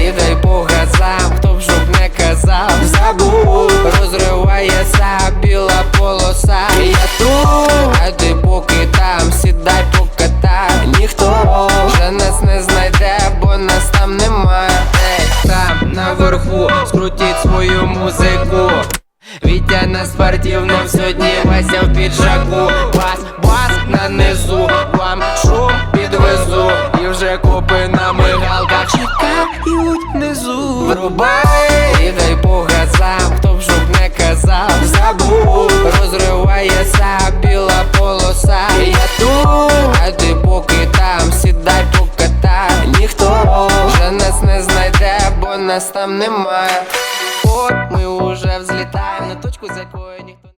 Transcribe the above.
І дай Бога сам, хто б жоб не казав, забув, розривається біла полоса. Я тут, а поки там, сідай по кота, ніхто вже нас не знайде, бо нас там нема. Там наверху, скрутіть свою музику. Вітя на спортивном сьогодні Вася в піджаку, бас, бас на низу, вам шум підвезу і вже купи. Чекають внизу. Врубай і дай по газам Хто б жук не казав. Забув Розривається біла полоса. Я тут, а ти поки там Сідай покатай. Ніхто вже нас не знайде, бо нас там немає От ми уже взлітаємо